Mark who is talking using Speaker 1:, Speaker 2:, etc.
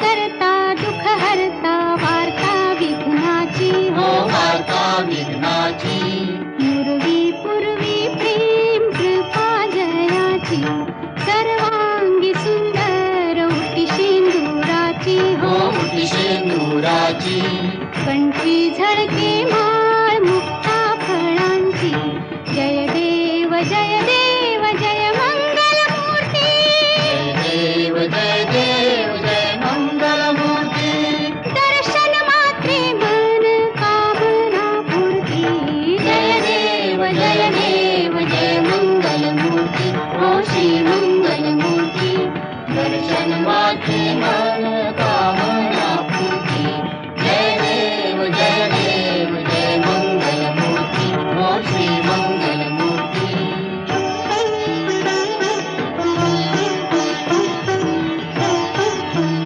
Speaker 1: करता दुख हरता वार्ता विघ्नाची
Speaker 2: हो। वार्ता विघ्नाची।
Speaker 1: पूर्वी पूर्वी प्रेम कृपा जयाची सर्वांगी सुंदर उठी शेंदुराची
Speaker 2: हो। उठी शेंदुराची
Speaker 1: कंठी झळके मा मंगलदेव जय मूर्ति ओ श्री मूर्ति दर्शन मात्र